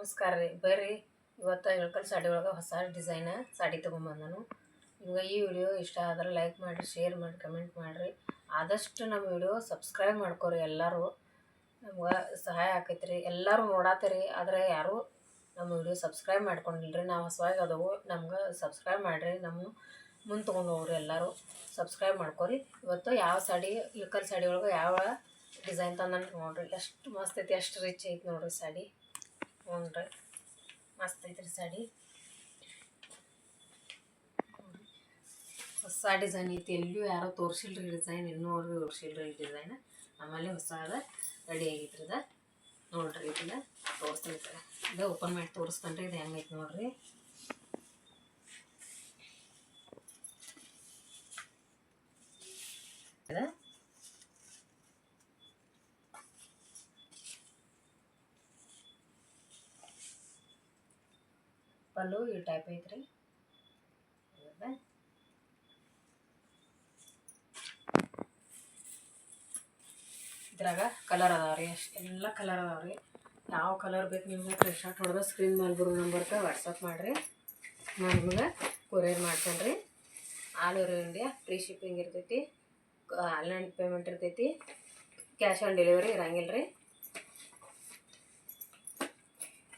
ನಮಸ್ಕಾರ ರೀ. ಬರ್ರಿ, ಇವತ್ತು ಇಳ್ಕಲ್ ಸಾಡಿ ಒಳಗೆ ಹೊಸ ಡಿಸೈನ ಸಾಡಿ ನಾನು ನಿಮ್ಗೆ ಈ ವಿಡಿಯೋ ಇಷ್ಟ ಆದ್ರೆ ಲೈಕ್ ಮಾಡಿರಿ ಶೇರ್ ಮಾಡಿ ಕಮೆಂಟ್ ಮಾಡಿರಿ. ಆದಷ್ಟು ನಮ್ಮ ವಿಡಿಯೋ ಸಬ್ಸ್ಕ್ರೈಬ್ ಮಾಡ್ಕೊರಿ ಎಲ್ಲರೂ. ನಮ್ಗೆ ಸಹಾಯ ಆಕೈತೆ ರೀ ಎಲ್ಲರೂ ನೋಡಾತೀರಿ, ಆದರೆ ಯಾರೂ ನಮ್ಮ ವಿಡಿಯೋ ಸಬ್ಸ್ಕ್ರೈಬ್ ಮಾಡ್ಕೊಂಡಿಲ್ರಿ. ನಾವು ಹೊಸವಾಗಿ ಅದವು, ನಮ್ಗೆ ಸಬ್ಸ್ಕ್ರೈಬ್ ಮಾಡಿರಿ. ನಮ್ಮ ಮುಂದೆ ತೊಗೊಂಡು ಹೋಗ್ರಿ ಎಲ್ಲರೂ. ಸಬ್ಸ್ಕ್ರೈಬ್ ಮಾಡ್ಕೋರಿ. ಇವತ್ತು ಯಾವ ಸಾಡಿ, ಇಳಕಲ್ ಸಾಡಿ ಒಳಗೆ ಯಾವ ಡಿಸೈನ್ ತಂದ ನೋಡ್ರಿ. ಎಷ್ಟು ಮಸ್ತ್ ಐತಿ, ಎಷ್ಟು ರಿಚ್ ಐತಿ ನೋಡ್ರಿ ಸಾಡಿ. ಹ್ಞೂ ರೀ ಮಸ್ತ್ ಐತ್ರಿ ಸಾಡಿ. ಹೊಸ ಡಿಸೈನ್ ಐತಿ ಎಲ್ಲೂ ಯಾರೋ ತೋರಿಸಿಲ್ರಿ ಡಿಸೈನ್, ಇನ್ನೂ ಅವ್ರು ತೋರಿಸಿಲ್ರಿ ಈ ಡಿಸೈನ್. ಆಮೇಲೆ ಹೊಸದ ರೆಡಿ ಆಗೈತ್ರಿ ಅದ ನೋಡ್ರಿ ಇದನ್ನ ತೋರಿಸ್ತೀನಿ ಸರ್ ಓಪನ್ ಮಾಡಿ ತೋರಿಸ್ತಾನೆ ಇದು ಹೆಂಗೈತೆ ನೋಡ್ರಿ. ಇದು ಪಲ್ಲು ಈ ಟೈಪ್ ಐತ್ರಿ. ಇದ. ಇದ್ರಾಗ ಕಲರ್ ಅದಾವ ರೀ ಎಲ್ಲ ಕಲರ್ ಅದಾವ ರೀ. ಯಾವ ಕಲರ್ ಬೇಕು ನಿಮ್ಗೆ ಆಗಿ ಹೊಡೆದ ಸ್ಕ್ರೀನ್ ಮೇಲೆ ಬರೋ ನಂಬರ್ಗೆ ವಾಟ್ಸಪ್ ಮಾಡಿರಿ. ನಾನು ನಿಮಗೆ ಕೊರಿಯರ್ ಮಾಡ್ತೇನೆ ರೀ. All over India free shipping ಇರ್ತೈತಿ ಆನ್ಲೈನ್ ಪೇಮೆಂಟ್ ಇರ್ತೈತಿ ಕ್ಯಾಶ್ ಆನ್ ಡೆಲಿವರಿ ಇರಂಗಿಲ್ಲ ರೀ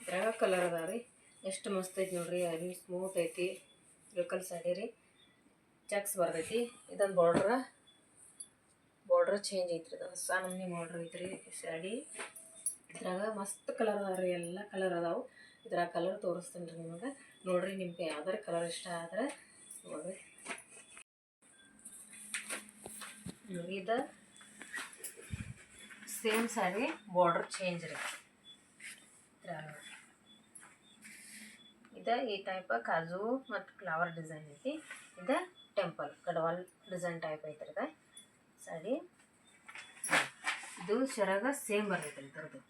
ಇದ್ರಾಗ ಕಲರ್ ಅದಾವ ರೀ. ಎಷ್ಟು ಮಸ್ತ್ ಐತಿ ನೋಡ್ರಿ ಅದು ಸ್ಮೂತ್ ಐತಿ. ಲೋಕಲ್ ಸ್ಯಾರಿ ರೀ. ಚಕ್ಸ್ ಬರ್ತೈತಿ. ಇದೊಂದು ಬಾರ್ಡ್ರ ಬಾರ್ಡ್ರ್ ಚೇಂಜ್ ಐತ್ರಿ ಹೊಸ ನಮ್ಮನೆ ಬಾರ್ಡ್ರ್ ಐತ್ರಿ ಸ್ಯಾರಿ ಇದ್ರಾಗ ಮಸ್ತ್ ಕಲರ್ ಅದಾವ ರೀ, ಎಲ್ಲ ಕಲರ್ ಅದಾವು. ಇದ್ರಾಗ ಕಲರ್ ತೋರಿಸ್ತೀನಿ ರೀ ನಿಮಗೆ. ನೋಡ್ರಿ ನಿಮ್ಗೆ ಯಾವ್ದಾರ ಕಲರ್ ಇಷ್ಟ ಆದ್ರೆ ನೋಡ್ರಿ. ನೋಡಿ ಇದು ಸೇಮ್ ಸಾಡಿ ಬಾರ್ಡ್ರ್ ಚೇಂಜ್ ರೀ ಇದ್ರಾಗ ನೋಡ್ರಿ ಇದು ಈ ಟೈಪ್ ಕಾಜು ಮತ್ತು ಫ್ಲವರ್ ಡಿಸೈನ್ ಐತಿ. ಇದು ಟೆಂಪಲ್ ಕಡವಾಲ್ ಡಿಸೈನ್ ಟೈಪ್ ಐತ್ರದ ಸಾರಿ. ಇದು ಶರಗ ಸೇಮ್ ಬರ್ತೈತಿ ಇದ್ರದ್ದು.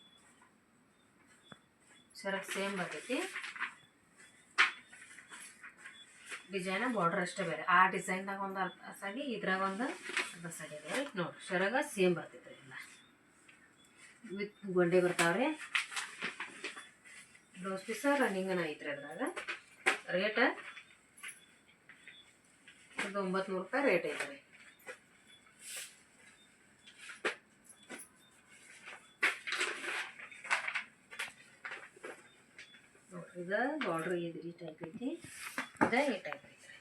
ಶರಗ ಸೇಮ್ ಬರ್ತೈತಿ. ಡಿಸೈನ ಬಾರ್ಡರ್ ಅಷ್ಟೇ ಬೇರೆ. ಆ ಡಿಸೈನ್ದಾಗ ಒಂದು ಅರ್ಧ ಸಾಗಿ ಇದ್ರಾಗ ಒಂದು ಅರ್ಧ ರೀ. ನೋಡಿ, ಶರಗ ಸೇಮ್ ಬರ್ತೈತಿ ಎಲ್ಲ ವಿತ್ ಗೊಂಡೆ ಬರ್ತಾವ್ರಿ. ಬ್ಲೌಸ್ ಪೀಸ ರನ್ನಿಂಗನ ಐತ್ರಿ ಅದ್ರಾಗ. ರೇಟ ಇದು ರೂಪಾಯಿ ರೇಟ್ ಐತ್ರಿ ಇದು ಬಾರ್ಡ್ರ್ ಇದು ಈ ಟೈಪ್ ಐತಿ ಇದು ಈ ಟೈಪ್ ಐತ್ರಿ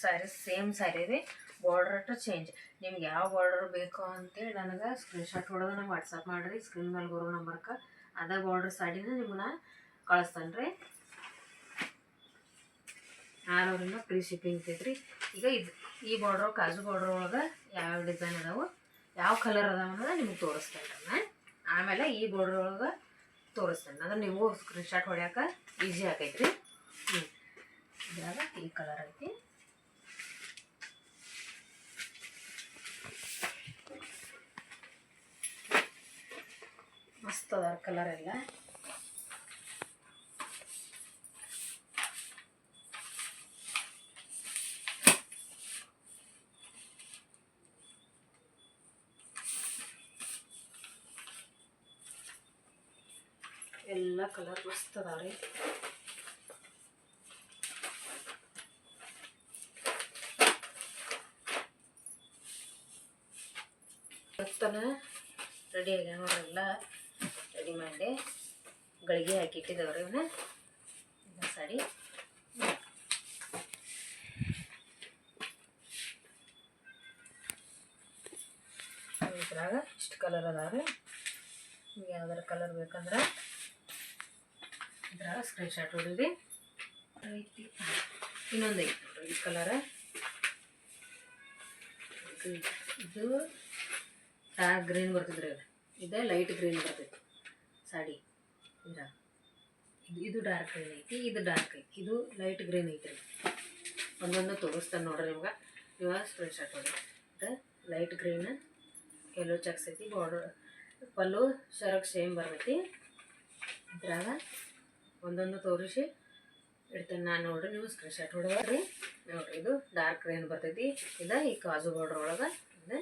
ಸ್ಯಾರಿ ಸೇಮ್ ಸ್ಯಾರಿ ರೀ. ಬಾರ್ಡ್ರ್ ಅಟ್ಟು ಚೇಂಜ್ ನಿಮ್ಗೆ ಯಾವ ಬಾರ್ಡರ್ ಬೇಕು ಅಂತೇಳಿ ನನಗೆ ಸ್ಕ್ರೀನ್ಶಾಟ್ ಹೊಡೆದು ನಂಗೆ ವಾಟ್ಸಪ್ ಮಾಡಿರಿ. ಸ್ಕ್ರೀನ್ ಮೇಲೆ ಬರೋ ನಂಬರ್ಗೆ ಅದೇ ಬಾರ್ಡ್ರ್ ಸಾಡಿನ ನಿಮ್ಮನ್ನ ಕಳಿಸ್ತಾನೆ ರೀ. ಆರವರಿಂದ ಫ್ರೀ ಶಿಪ್ಪಿಂಗ್ ಇರ್ತೈತ್ರಿ ಈಗ ಇದು ಈ ಬಾರ್ಡ್ರ್ ಕಾಜು ಬಾರ್ಡ್ರ್ ಒಳಗೆ ಯಾವ ಡಿಸೈನ್ ಅದಾವೆ, ಯಾವ ಕಲರ್ ಅದಾವ ಅನ್ನೋದು ನಿಮ್ಗೆ ತೋರಿಸ್ತೇನೆ ರೀ ನಾನು. ಆಮೇಲೆ ಈ ಬಾರ್ಡ್ರ್ ಒಳಗೆ ತೋರಿಸ್ತೇನೆ. ಅಂದ್ರೆ ನೀವು ಸ್ಕ್ರೀನ್ಶಾಟ್ ಹೊಡ್ಯಾಕ ಈಸಿ ಆಕೈತ್ರಿ ಹ್ಞೂ ಇದ್ರಾಗ ಈ ಕಲರ್ ಐತಿ. ಮಸ್ತ್ ಅದ ಕಲರ್ ಎಲ್ಲ ಎಲ್ಲ ಕಲರ್ ಮಸ್ತ್ ಅದಾವ ರೀ ಇವತ್ತನ ರೆಡಿ ಆಗ್ಯಾವ ನೋಡ್ರಿ ಎಲ್ಲ ರೆಡಿ ಮಾಡಿ ಗಳಿಗೆ ಹಾಕಿ ಇಟ್ಟಿದ್ದವ್ರಿ ಇವನ್ನ ಸಾರಿ ಸಾಡಿ ಇದ್ರಾಗ ಇಷ್ಟು ಕಲರ್ ಅದಾವ್ರಿ. ನಿಮ್ಗೆ ಯಾವ್ದಾರ ಕಲರ್ ಬೇಕಂದ್ರೆ ಇದ್ರಾಗ ಸ್ಕ್ರೀನ್ಶಾಟ್ ಶಾಟ್ ಐತಿ. ಇನ್ನೊಂದು ಐತಿ ನೋಡ್ರಿ ಈ ಕಲರ ಇದು ಡಾರ್ಕ್ ಗ್ರೀನ್ ಬರ್ತದ್ರಿ ಇದು ಲೈಟ್ ಗ್ರೀನ್ ಬರ್ತೈತಿ. ಸಾಡಿ ಇದು. ಇದು ಡಾರ್ಕ್ ಗ್ರೀನ್ ಐತಿ, ಇದು ಡಾರ್ಕ್ ಐತಿ. ಇದು ಲೈಟ್ ಗ್ರೀನ್ ಐತ್ರಿ. ಒಂದೊಂದು ತೋರಿಸ್ತಾನೆ ನೋಡ್ರಿ ನಿಮ್ಗೆ. ಇವಾಗ ಸ್ಕ್ರೀನ್ಶಾಟ್ ನೋಡಿ. ಇದು ಲೈಟ್ ಗ್ರೀನ್ ಎಲ್ಲೋ ಚಕ್ಸ್ ಐತಿ ಬಾರ್ಡರ್ ಪಲ್ಲು ಶರಕ್ ಸೇಮ್ ಬರ್ತೈತಿ. ಇದ್ರಾಗ ಒಂದೊಂದು ತೋರಿಸಿ ಇಡ್ತೇನೆ ನಾನು ನೋಡ್ರಿ, ನೀವು ಸ್ಕ್ರೀನ್ಶಾಟ್ ಹೊಡೋದ್ರಿ. ನೋಡ್ರಿ, ಇದು ಡಾರ್ಕ್ ಗ್ರೀನ್ ಬರ್ತೈತಿ. ಇದು ಈ ಕಾಜು ಬಾರ್ಡ್ರ್ ಒಳಗೆ. ಇದು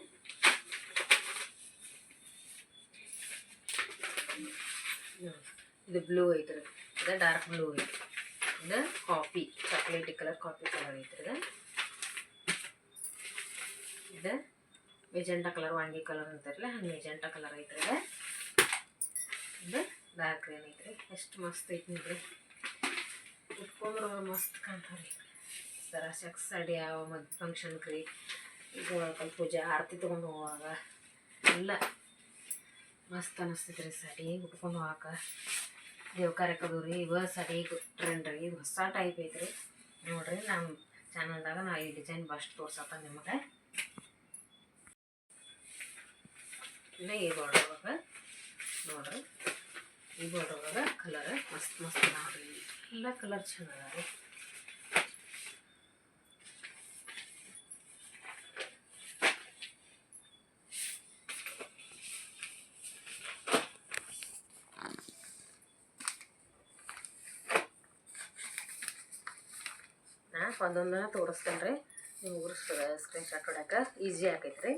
ಇದು ಬ್ಲೂ ಐತ್ರಿ. ಇದು ಡಾರ್ಕ್ ಬ್ಲೂ ಐತಿ ಇದು coffee chocolate colour coffee colour ಐತ್ರಿ ಇದು. ಮೆಜೆಂಟಾ ಕಲರ್ ವಾಂಗಿ ಕಲರ್ ಅಂತಾರಲ್ಲ, ಹಂಗೆ ಮೆಜೆಂಟಾ ಕಲರ್ ಐತ್ರಿ ಇದು. ಡಾರ್ಕ್ ಗ್ರೀನ್ ಐತ್ರಿ. ಎಷ್ಟು ಮಸ್ತ್ ಐತಿ ನೋಡ್ರಿ. ಉಟ್ಕೊಂಡ್ರೆ ಮಸ್ತ್ ಕಾಣ್ತಾವ್ರಿ. ಸರ ಸೆಕ್ಸ್ ಅಡಿ ಯಾವ ಮದ್ ಫಂಕ್ಷನ್ಗೆ ರೀ. ಕಲ್ ಪೂಜೆ, ಆರತಿ ತೊಗೊಂಡು ಹೋಗುವಾಗ ಎಲ್ಲ ಮಸ್ತ್ ಅನಿಸ್ತೈತೆ ರೀ ಸಡಿ ಉಟ್ಕೊಂಡು ಹೋಗಾಕ. ದೇವ್ ಕಾರ್ಯಕ್ಕದು ರೀ ಇವ ಸರಿ ಟ್ರೆಂಡ್ ರೀ ಇದು ಹೊಸ ಟೈಪ್ ಐತ್ರಿ. ನೋಡ್ರಿ ನಮ್ಮ ಚಾನಲ್ದಾಗ ನಾ ಈ ಡಿಸೈನ್ ಬಸ್ಟ್ ತೋರ್ಸತ್ತ ನಿಮಗೆ. ಇಲ್ಲ ಈ ಬಾರ್ಡರ್ ಒಳಗೆ, ನೋಡ್ರಿ. ಈ ಬಾರ್ಡರ್ ಒಳಗೆ ಕಲರ್ ಮಸ್ತ್ ಮಸ್ತ್ ನೋಡ್ರಿ ಎಲ್ಲ ಕಲರ್ ಚಂದ ಅದ ರೀ ನಾ ಒಂದೊಂದನ್ನ ತೋರಿಸ್ತೇನೆ ರೀ ನಿಮ್ಗೆ ಸ್ಕ್ರೀನ್ ಶಾಟ್ ಹೊಡ್ಯಾಕೆ ಈಸಿ ಆಗೈತೆ ರೀ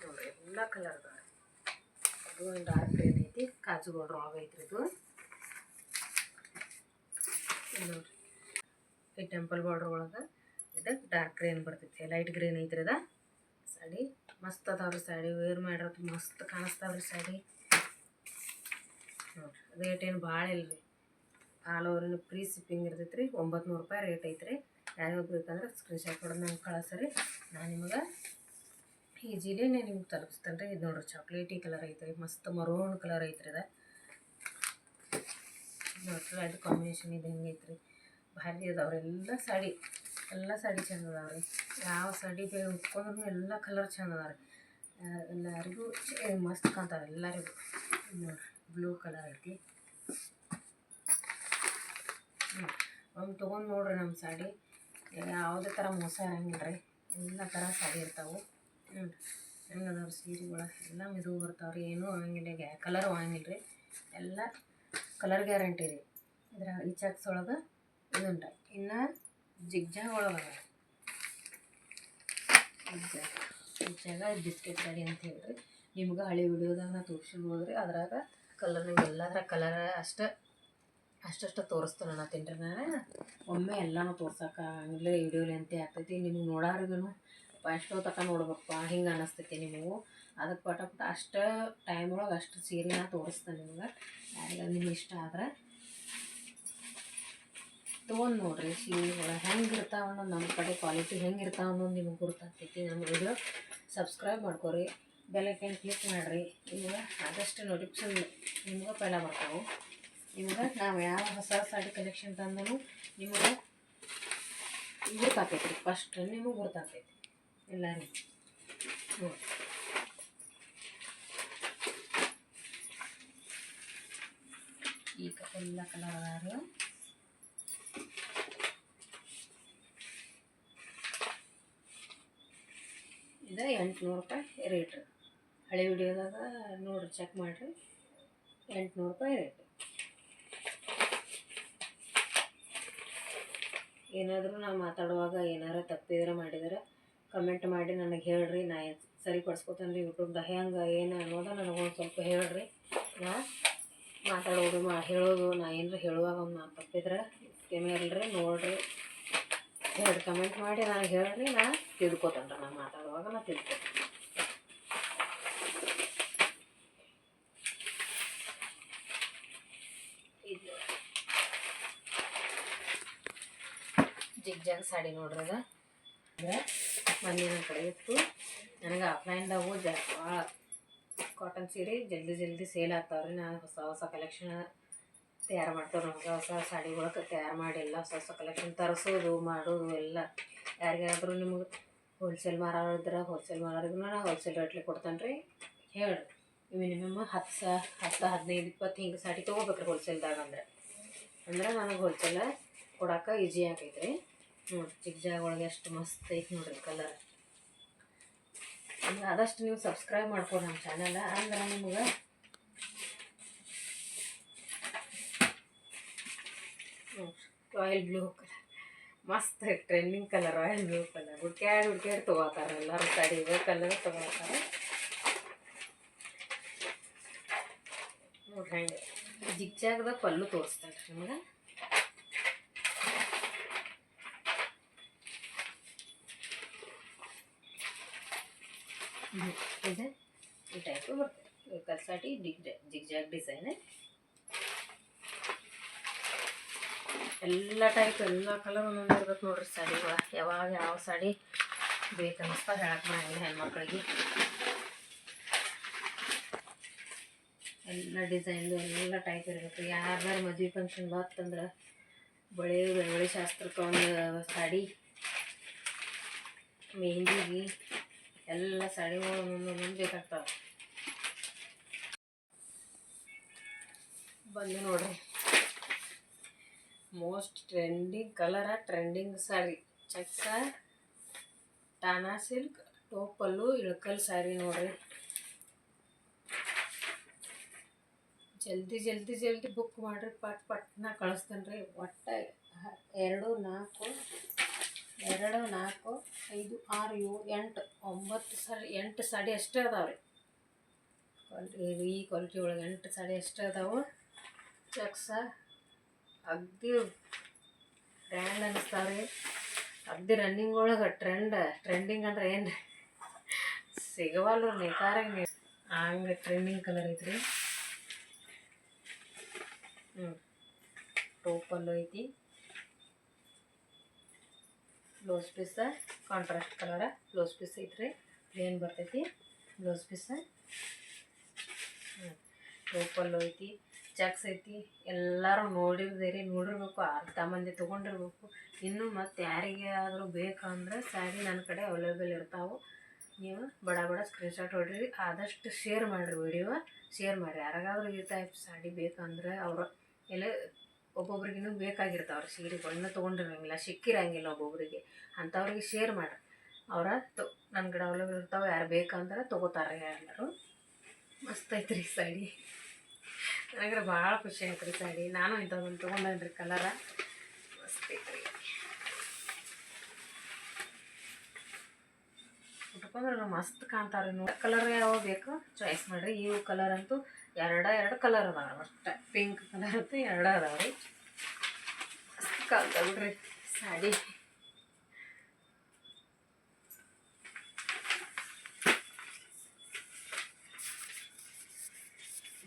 ನೋಡ್ರಿ ಎಲ್ಲ ಕಲರ್ ಅದು ಒಂದು ಡಾರ್ಕ್ ಗ್ರೀನ್ ಐತಿ, ಕಾಜು ಬಾರ್ಡ್ರ್ ಆಗೈತೆ ಐತ್ರಿ ಇದು. ನೋಡ್ರಿ. ಈ ಟೆಂಪಲ್ ಬಾರ್ಡ್ರ್ ಒಳಗೆ ಇದು ಡಾರ್ಕ್ ಗ್ರೀನ್ ಬರ್ತೈತಿ ಲೈಟ್ ಗ್ರೀನ್ ಐತ್ರಿ ಅದ. ಸಾಡಿ ಮಸ್ತ್ ಅದಾವ್ರಿ ಸಾಡಿ ವೇರ್ ಮಾಡಿರೋದು ಮಸ್ತ್ ಕಾಣಿಸ್ತಾವ್ರಿ ಸಾಡಿ. ರೇಟ್ ಏನು ಭಾಳ ರೀ ಆಲ್ ಓವರ್ ಫ್ರೀ ಶಿಪ್ಪಿಂಗ್ ಇರ್ತೈತೆ ರೀ ಒಂಬತ್ತು ನೂರು ರೂಪಾಯಿ ರೇಟ್ ಐತ್ರಿ. ಯಾರಿಗೂ ಬೇಕಂದ್ರೆ ಸ್ಕ್ರೀನ್ ಶಾಟ್ ಹೊಡೆದು ನಂಗೆ ಕಳಿಸ್ರಿ. ನಾನು ನಿಮಗೆ ಈಜಿಲಿನೇ ನಿಮ್ಗೆ ತಲುಪಿಸ್ತೇನೆ ರೀ ಇದು ನೋಡ್ರಿ ಚಾಕ್ಲೇಟಿ ಕಲರ್ ಐತ್ರಿ, ಮಸ್ತ್ ಮರೋನ್ ಕಲರ್ ಐತ್ರಿ ಇದೆ. ನೋಡ್ರಿ, ಅದು ಕಾಂಬಿನೇಷನ್ ಇದು ಹೆಂಗೆ ರೀ ಭಾರಿ ಅದಾವ್ರೆಲ್ಲ ಸಾಡಿ, ಎಲ್ಲ ಸಾಡಿ ಚಂದ ರೀ. ಯಾವ ಸಾಡಿ ಬೇಗ ಉಟ್ಕೊಂಡ್ರು ಎಲ್ಲ ಕಲರ್ ಚಂದ ರೀ. ಎಲ್ಲರಿಗೂ ಮಸ್ತ್ ಕಾಣ್ತಾವೆ ಎಲ್ಲರಿಗೂ. ನೋಡ್ರಿ. ಬ್ಲೂ ಕಲರ್ ಐತಿ. ಹ್ಞೂ ತೊಗೊಂಡು ನೋಡ್ರಿ ನಮ್ಮ ಸಾಡಿ ಯಾವುದೇ ಥರ ಮೋಸ ಇರಂಗಿಲ್ಲ ರೀ ಎಲ್ಲ ಥರ ಸಾಡಿ ಇರ್ತಾವೆ. ಹ್ಞೂ ಹೆಂಗೆ ಅದಾವ್ರಿ ಸೀರೆಗಳು ಎಲ್ಲ ಮೆದು ರೀ ಏನೂ ಹಂಗಿಲ್ಲ ಗ್ಯಾ ಕಲರ್ ಆಗಂಗಿಲ್ಲ ರೀ ಎಲ್ಲ ಕಲರ್ ಗ್ಯಾರಂಟಿ ರೀ. ಇದ್ರ ಈ ಒಳಗೆ ಇದುಂಟ ಇನ್ನು ಜಿಗ್ಜಾಗ್ ಒಳಗೆ ಅದ. ಜಿಗ್ಜಾಗ. ಬಿಸ್ಕೆಟ್ ಸಾಡಿ ಅಂತ ಹೇಳಿರಿ. ನಿಮ್ಗೆ ಹಳೆ ವಿಡಿಯೋದಾಗ ನಾ ತೋರಿಸಿರ್ಬೋದು ರೀ ಅದ್ರಾಗ ಕಲರ್ ನಿಮ್ಗೆ ಎಲ್ಲದರ ಕಲರ್ ಅಷ್ಟ, ಅಷ್ಟಷ್ಟು ತೋರಿಸ್ತೇನೆ ನಾನು ರೀ ನಾನು ಒಮ್ಮೆ ಎಲ್ಲನೂ ತೋರ್ಸಕ್ಕೆ ಆಗಲಿ ವಿಡಿಯೋಲಿ ಅಂತ ಆಗ್ತೈತಿ. ನಿಮ್ಗೆ ನೋಡೋರಿಗೂ ಎಷ್ಟೋ ತಕ ನೋಡ್ಬೇಕು ಹಿಂಗೆ ಅನ್ನಿಸ್ತೈತಿ ನಿಮಗೆ. ಅದಕ್ಕೆ ಪಟ ಪಟ ಅಷ್ಟು ಟೈಮ್ ಒಳಗೆ ಅಷ್ಟು ಸೀರೆ ನಾ ತೋರಿಸ್ತೇನೆ ನಿಮ್ಗೆ. ಯಾರಿಗಾದ್ರು ನಿಮ್ಗೆ ಇಷ್ಟ ಆದ್ರೆ ತೊಗೊಂಡು ನೋಡ್ರಿ. ಒಳಗೆ ಹೆಂಗೆ ಇರ್ತಾವ ನಮ್ಮ ಕಡೆ ಕ್ವಾಲಿಟಿ ಹೆಂಗೆ ಇರ್ತಾವ ನಿಮ್ಗೆ ಗೊತ್ತಾಗ್ತೈತಿ ನಮ್ಮ ವಿಡಿಯೋ ಸಬ್ಸ್ಕ್ರೈಬ್ ಮಾಡ್ಕೊರಿ. ಬೆಲ್ಲೈಕನ್ ಕ್ಲಿಕ್ ಮಾಡಿರಿ. ನಿಮ್ಗೆ ಆದಷ್ಟು ನೋಟಿಫಿಕೇಶನ್ ನಿಮ್ಗೆ ಪೈಲ ಬರ್ತಾವೆ ನಿಮ್ಗೆ ನಾವು ಯಾವ ಹೊಸ ಸಾಡಿ ಕಲೆಕ್ಷನ್ ತಂದನು ನಿಮ್ಗೆ ಗುರ್ತಾಕೈತಿ ರೀ ಫಸ್ಟ್ ನಿಮಗೆ ಗುರ್ತಾಕೈತಿ ಎಲ್ಲರಿಗೂ ನೋಡಿ ಈಗ ಎಲ್ಲ ಕಲರ್ ಅದಾರು. ಇದು ಎಂಟುನೂರು ರೂಪಾಯಿ ರೇಟ್ ಹಳೆ ವಿಡಿಯೋದಾಗ ನೋಡ್ರಿ ಚೆಕ್ ಮಾಡಿರಿ. ಎಂಟುನೂರು ರೂಪಾಯಿ ರೇಟ್. ಏನಾದರೂ ನಾವು ಮಾತಾಡುವಾಗ ಏನಾರ ತಪ್ಪಿದ್ರೆ ಮಾಡಿದ್ರೆ ಕಮೆಂಟ್ ಮಾಡಿ ನನಗೆ ಹೇಳ್ರಿ, ನಾ ಸರಿ ರೀ ಯೂಟ್ಯೂಬ್ದಾಗ. ಹೆಂಗೆ, ಏನು ಅನ್ನೋದು ನನಗೊಂದು ಸ್ವಲ್ಪ ಹೇಳ್ರಿ. ನಾ ಮಾತಾಡೋದು ಮಾ, ಹೇಳೋದು, ನಾ ಏನಾರ ಹೇಳುವಾಗ ಒಂದು ಮಾತು ತಪ್ಪಿದ್ರೆ ಇಲ್ರಿ ನೋಡ್ರಿ. ಹೇಳಿ ಕಮೆಂಟ್ ಮಾಡಿ ನಾನು ಹೇಳ್ರಿ, ನಾ ತಿಳ್ಕೊತೇನೆ ರೀ ನಾನು ಮಾತಾಡುವಾಗ ನಾ ತಿಳ್ಕೊತೀನಿ ಇದು ಜಿಗ್ ಜಾಗ್ ಸಾಡಿ ನೋಡ್ರಿ ಅದ. ಮೊನ್ನೆ ಕಡೆ ಇತ್ತು ನನಗೆ ಆಫ್ಲೈನ್ದಾಗೂ ಜ ಭಾಳ ಕಾಟನ್ ಸೀರೆ ಜಲ್ದಿ ಜಲ್ದಿ ಸೇಲ್ ಆಗ್ತಾವ್ರಿ. ನಾನು ಹೊಸ ಹೊಸ ಕಲೆಕ್ಷನ್ ತಯಾರು ಮಾಡ್ತಾವ್ರಿ ಹೊಸ ಹೊಸ ಸಾಡಿಗಳಕ್ಕೆ ತಯಾರು ಮಾಡಿಲ್ಲ. ಹೊಸ ಹೊಸ ಕಲೆಕ್ಷನ್ ತರಿಸೋದು, ಮಾಡೋದು ಎಲ್ಲ. ಯಾರಿಗಾದ್ರೂ ನಿಮ್ಗೆ ಹೋಲ್ಸೇಲ್ ಮಾರೋರು ಇದ್ರೆ ಹೋಲ್ಸೇಲ್ ಮಾರೋರಿಗೂ ನಾನು ಹೋಲ್ಸೇಲ್ ರೇಟ್ಲಿ ಕೊಡ್ತಾನೆ ರೀ ಹೇಳಿ ಮಿನಿಮಮ್ ಹತ್ತು ಸ ಹತ್ತು ಹದಿನೈದು, ಇಪ್ಪತ್ತು ಹಿಂಗೆ ಸಾಡಿ ತೊಗೋಬೇಕ್ರಿ ಹೋಲ್ಸೇಲ್ದಾಗ ಅಂದ್ರೆ. ಅಂದ್ರೆ ನನಗೆ ಹೋಲ್ಸೇಲ ಕೊಡೋಕೆ ಈಜಿ ಆಗೈತೆ ರೀ ನೋಡಿರಿ ಚಿಕ್ಕ ಜಾಗ ಒಳಗೆ ಎಷ್ಟು ಮಸ್ತ್ ಐತೆ ನೋಡ್ರಿ ಕಲರ್ ಆದಷ್ಟು ನೀವು ಸಬ್ಸ್ಕ್ರೈಬ್ ಮಾಡ್ಕೊರಿ ನಮ್ಮ ಚಾನಲ್ ಅಂದ್ರೆ ನಿಮ್ಗೆ ರಾಯಲ್ ಬ್ಲೂ ಕಲರ್ ಮಸ್ತ್ trending colour royal blue colour ಹುಡ್ಕ್ಯಾಡಿ ಹುಡ್ಕ್ಯಾಡಿ ತೊಗೋತಾರೆ ಎಲ್ಲರೂ ಇವೇ ಕಲರ್ ತೊಗೋತಾರೆ. ನೋಡ್ರಿ ಹಂಗೆ. ಜಿಗ್ಜಾಗ್ದಾಗ ಪಲ್ಲು ತೋರಿಸ್ತಾರೆ ನಿಮ್ಗೆ. ಇದೆ. ಈ ಟೈಪು ಬರ್ತದೆ. ಕಲ್ಸಾಟಿ ಡಿಗ್ ಜಿಗ್ಜಾಗ್ ಡಿಸೈನ್ ಎಲ್ಲ ಟೈಪ್ ಎಲ್ಲ ಕಲರ್ ಒಂದೊಂದು ಇರ್ಬೇಕು ನೋಡ್ರಿ ಸಾಡಿಗಳ ಯಾವಾಗ ಯಾವ ಸಾಡಿ ಬೇಕನ್ನಿಸ್ತಾ ಹೇಳಕ್ಕೆ ಬರಂಗಿಲ್ಲ ಹೆಣ್ಮಕ್ಳಿಗೆ. ಎಲ್ಲ ಡಿಸೈನ್ದು ಎಲ್ಲ ಟೈಪ್ ಇರಬೇಕು. ಯಾರ್ದಾರು ಮದುವೆ ಫಂಕ್ಷನ್ ಬಂತಂದ್ರೆ ಬಳೆ ಬೆಳವಳಿ ಶಾಸ್ತ್ರಕ್ಕೆ ಒಂದು ಸಾಡಿ ಮೆಹಂದಿಗೆ ಎಲ್ಲ ಸಡಿಗಳು ಬೇಕಾಗ್ತವೆ ಬಂದು ನೋಡ್ರಿ. Most trending colour trending sari ಚಕ್ಕ ಟಾನಾ ಸಿಲ್ಕ್, ಟೋಪಲ್ಲು, ಇಳಕಲ್ ಸ್ಯಾರಿ ನೋಡ್ರಿ. ಜಲ್ದಿ ಜಲ್ದಿ ಜಲ್ದಿ ಬುಕ್ ಮಾಡಿರಿ, ಪಟ್ ಪಟ್ನ ಕಳಿಸ್ತೇನೆ ರೀ ಒಟ್ಟು ಎರಡು, ನಾಲ್ಕು ಎರಡು, ನಾಲ್ಕು, ಐದು, ಆರು, ಏಳು, ಎಂಟು, ಒಂಬತ್ತು ಸಾರಿ, ಎಂಟು ಸಾಡಿ ಅಷ್ಟೇ ಅದಾವೆ ರೀ ಕ್ವಾಲಿಟಿ ಈ ಕ್ವಾಲಿಟಿ ಒಳಗೆ ಎಂಟು ಸಾಡಿ ಅಷ್ಟೇ ಅದಾವೆ. ಚಕ್ಸ ಅಗ್ದಿ ಟ್ರೆಂಡ್ ಅನ್ನಿಸ್ತಾವ್ರಿ ಅಗ್ದಿ ರನ್ನಿಂಗ್ ಒಳಗೆ ಟ್ರೆಂಡ್ ಟ್ರೆಂಡಿಂಗ್ ಅಂದ್ರೆ ಏನು ರೀ ಸಿಗವಲ್ಲ ನಿಖಾರ ಹಂಗೆ. ಟ್ರೆಂಡಿಂಗ್ ಕಲರ್ ಐತ್ರಿ. ಹ್ಞೂ ಟೋಪಲ್ಲು ಐತಿ. Blouse piece contrast colour blouse piece ಐತ್ರಿ. ಪ್ಲೇನ್ ಬರ್ತೈತಿ. ಬ್ಲೌಸ್ ಪೀಸ ಟೋಪಲ್ಲು ಐತಿ ಚಕ್ಸ್ ಐತಿ. ಎಲ್ಲರೂ ನೋಡಿರ್ದೇರಿ, ನೋಡಿರ್ಬೇಕು, ಅರ್ಧ ಮಂದಿ ತೊಗೊಂಡಿರ್ಬೇಕು. ಇನ್ನು ಮತ್ತು ಯಾರಿಗೆ ಆದರೂ ಬೇಕಂದ್ರೆ ಸ್ಯಾರಿ ನನ್ನ ಕಡೆ ಅವೈಲೇಬಲ್ ಇರ್ತಾವೆ. ನೀವು ಬಡ ಬಡ ಸ್ಕ್ರೀನ್ಶಾಟ್ ಹೊಡ್ರಿ, ಆದಷ್ಟು ಶೇರ್ ಮಾಡಿರಿ ವಿಡಿಯೋ ಶೇರ್ ಮಾಡಿರಿ. ಯಾರಿಗಾದ್ರೂ ಈ ಟೈಪ್ ಸಾಡಿ ಬೇಕಂದ್ರೆ ಅವರು ಎಲ್ಲ ಒಬ್ಬೊಬ್ರಿಗಿನ್ನೂ ಬೇಕಾಗಿರ್ತಾವ್ರಿ ಸೀರೆಗಳು ಬಣ್ಣ ತೊಗೊಂಡಿರಂಗಿಲ್ಲ, ಸಿಕ್ಕಿರಂಗಿಲ್ಲ ಒಬ್ಬೊಬ್ರಿಗೆ. ಅಂಥವ್ರಿಗೆ ಶೇರ್ ಮಾಡಿರಿ ಅವರ ತೊ ನನ್ನ ಗಿಡ ಇರ್ತಾವೆ, ಯಾರು ಬೇಕಂದ್ರೆ ತೊಗೋತಾರೆ ಎಲ್ಲರೂ. ಮಸ್ತ್ ಐತ್ರಿ ಸಾಡಿ ನನಗೆ ಭಾಳ ಖುಷಿ ಆಯ್ತು ರೀ ಸಾಡಿ ನಾನು ಇಂಥದ್ದೊಂದು ತೊಗೊಂಡೇನ್ರಿ ಕಲರ ಮಸ್ತ್ ಐತ್ರಿ. ಉಟ್ಕೊಂಡ್ರೆ ಮಸ್ತ್ ಕಾಣ್ತಾರೆ ನೋಡಿ. ಕಲರ್ ಯಾವ ಬೇಕು ಚಾಯ್ಸ್ ಮಾಡಿರಿ. ಇವು ಕಲರ್ ಅಂತೂ ಎರಡ, ಎರಡು ಕಲರ್ ಅದಾವ ಅಷ್ಟೇ. ಪಿಂಕ್ ಕಲರ್ ಅಂತೂ ಎರಡು ಅದಾವ ರೀ. ಬಿಡ್ರಿ ಸಾಡಿ.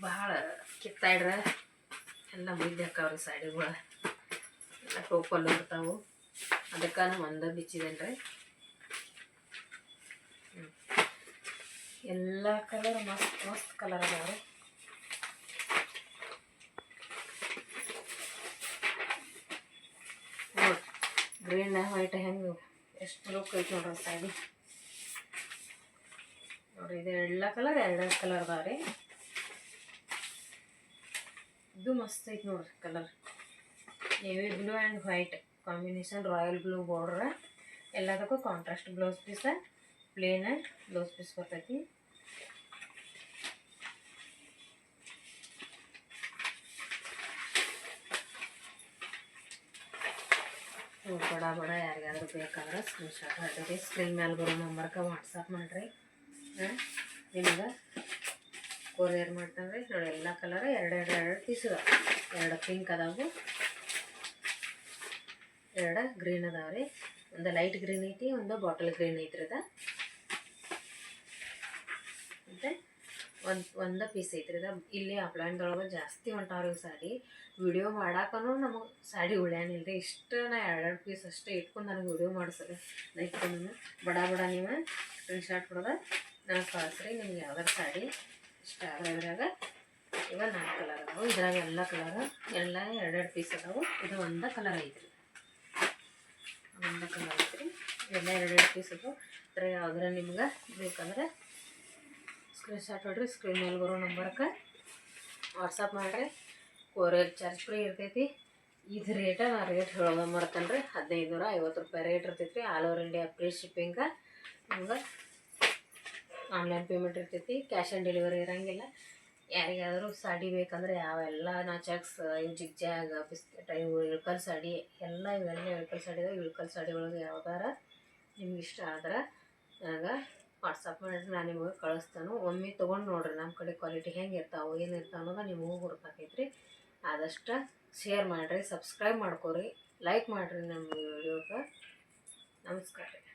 ಭಾಳ ಕಿತ್ತಾಡ್ರೆ ಎಲ್ಲ ಮುದ್ದೆ ಹಾಕಾವ್ರಿ ಸಾಡಿಗಳು. ಎಲ್ಲ ಟೋಪಲ್ ಬರ್ತಾವು. ಅದಕ್ಕೆ ನಾನು ಒಂದ ಬಿಚ್ಚಿದೇನ್ರಿ. ಎಲ್ಲ ಕಲರ್ ಮಸ್ತ್ ಮಸ್ತ್ ಕಲರ್ ಅದಾವ್ರಿ ನೋಡಿ ಗ್ರೀನ್ ವೈಟ್ ಹೆಂಗೆ ಎಷ್ಟು ಲುಕ್ ಐತಿ ನೋಡ್ರಿ ಸಾರಿ ನೋಡ್ರಿ ಇದು ಎಲ್ಲ ಕಲರ್ ಎರಡೆರಡು ಕಲರ್ ಅದಾವ ರೀ. ಇದು ಮಸ್ತ್ ಐತೆ ನೋಡ್ರಿ colour navy blue and white combination royal blue border ಎಲ್ಲದಕ್ಕೂ contrast blouse piece plain blouse piece ಬರ್ತೈತಿ. ಬಡ ಬಡ ಯಾರಿಗಾದ್ರೂ ಬೇಕಾದ್ರೆ ಸ್ಕ್ರೀನ್ಶಾಟ್ ಮಾಡಿರಿ ಸ್ಕ್ರೀನ್ ಮೇಲೆ ಬರೋ ನಂಬರ್ಗೆ ವಾಟ್ಸಪ್ ಮಾಡಿರಿ. ನಿಮಗೆ ಕೊರಿಯರ್ ರೀ ನೋಡಿ, ಎಲ್ಲ ಕಲರ್ ಎರಡು ಎರಡು ಎರಡು ಪೀಸ್ ಎರಡು ಪಿಂಕ್ ಅದಾವು. ಎರಡು ಗ್ರೀನ್ ಅದಾವೆ ರೀ ಒಂದು ಲೈಟ್ ಗ್ರೀನ್ ಐತಿ, ಒಂದು ಬಾಟಲ್ ಗ್ರೀನ್ ಐತ್ರಿ ಅದ. ಒಂದು ಒಂದು ಪೀಸ್ ಐತ್ರಿ ಅದ ಇಲ್ಲಿ ಅಪ್ಲೈನ್ದೊಳಗೆ ಜಾಸ್ತಿ ಹೊಂಟಾವ್ರಿ ಸಾಡಿ ವಿಡಿಯೋ ಮಾಡಾಕನು ನಮಗೆ ಸಾಡಿ ಉಳಿಯಾನಿಲ್ಲ ರೀ ಇಷ್ಟು ನಾ ಎರಡೆರಡು ಪೀಸ್ ಅಷ್ಟೇ ಇಟ್ಕೊಂಡು ನನಗೆ ವಿಡಿಯೋ ಮಾಡಿಸ್ರಿ. ನಾನು ಬಡ ಬಡ ನೀವು ಸ್ಕ್ರೀನ್ಶಾಟ್ ಕೊಡೋದ. ನಾನು ಕಳಿಸ್ರಿ ನಿಮ್ಗೆ ಯಾವ್ದಾರು ಸಾಡಿ ಇಷ್ಟ ಆಗ ಇದ್ರಾಗ. ಇವ ನಾಲ್ಕು ಕಲರ್ ಅದಾವು. ಇದ್ರಾಗ ಎಲ್ಲ ಕಲರ್ ಎಲ್ಲ ಎರಡೆರಡು ಪೀಸ್ ಅದಾವು. ಇದು ಒಂದ ಕಲರ್ ಐತ್ರಿ. ಒಂದ ಕಲರ್ ಐತ್ರಿ. ಎಲ್ಲ ಎರಡೆರಡು ಪೀಸ್ ಅದಾವು. ಅದ್ರ ಯಾವ್ದಾರ ನಿಮ್ಗೆ ಬೇಕಂದ್ರೆ ಸ್ಕ್ರೀನ್ಶಾಟ್ ಹೊಡ್ರಿ ಸ್ಕ್ರೀನ್ ಮೇಲೆ ಬರೋ ನಂಬರ್ಗೆ ವಾಟ್ಸಪ್ ಮಾಡಿರಿ. ಕೋರಿಯರ್ ಚಾರ್ಜ್ ಫ್ರೀ ಇರ್ತೈತಿ. ಇದು ರೇಟ ನಾ ರೇಟ್ ಹೇಳೋದು ಮಾಡ್ತಾನೆ ರೀ ಹದಿನೈದು ನೂರ ಐವತ್ತು ರೂಪಾಯಿ ರೇಟ್ ಇರ್ತೈತಿ all over India free shipping ನಿಮ್ಗೆ ಆನ್ಲೈನ್ ಪೇಮೆಂಟ್ ಇರ್ತೈತಿ. ಕ್ಯಾಶ್ ಆನ್ ಡೆಲಿವರಿ ಇರೋಂಗಿಲ್ಲ. ಯಾರಿಗಾದರೂ ಸಾಡಿ ಬೇಕಂದ್ರೆ ಯಾವೆಲ್ಲ ನಾ ಚೆಕ್ಸ್ ಇವು ಜಿಗ್ಜಾಗ್ ಬಿಸ್ಕೆಟ್, ಇವು ಇಳ್ಕಲ್ ಸಾಡಿ, ಎಲ್ಲ ಇವೆಲ್ಲ ಇಳ್ಕಲ್ ಸಾಡಿ ಇದಾವೆ ಇಳ್ಕಲ್ ಸಾಡಿ ಒಳಗೆ ಯಾವ್ದಾರ ನಿಮ್ಗೆ ಇಷ್ಟ ಆದ್ರೆ ನನಗೆ ವಾಟ್ಸಪ್ ಮಾಡಿ ನಾನು ನಿಮಗೆ ಕಳಿಸ್ತಾನು. ಒಮ್ಮೆ ತೊಗೊಂಡು ನೋಡ್ರಿ ನಮ್ಮ ಕಡೆ ಕ್ವಾಲಿಟಿ ಹೆಂಗೆ ಇರ್ತಾವೆ, ಏನು ಇರ್ತಾವೆ ಅನ್ನೋದು ನಿಮಗೂ ಗೊತ್ತಾಕೈತ್ರಿ ಆದಷ್ಟು ಶೇರ್ ಮಾಡಿರಿ ಸಬ್ಸ್ಕ್ರೈಬ್ ಮಾಡ್ಕೊರಿ ಲೈಕ್ ಮಾಡಿರಿ ನಮ್ಮ ವಿಡಿಯೋಗೆ ನಮಸ್ಕಾರ ರೀ.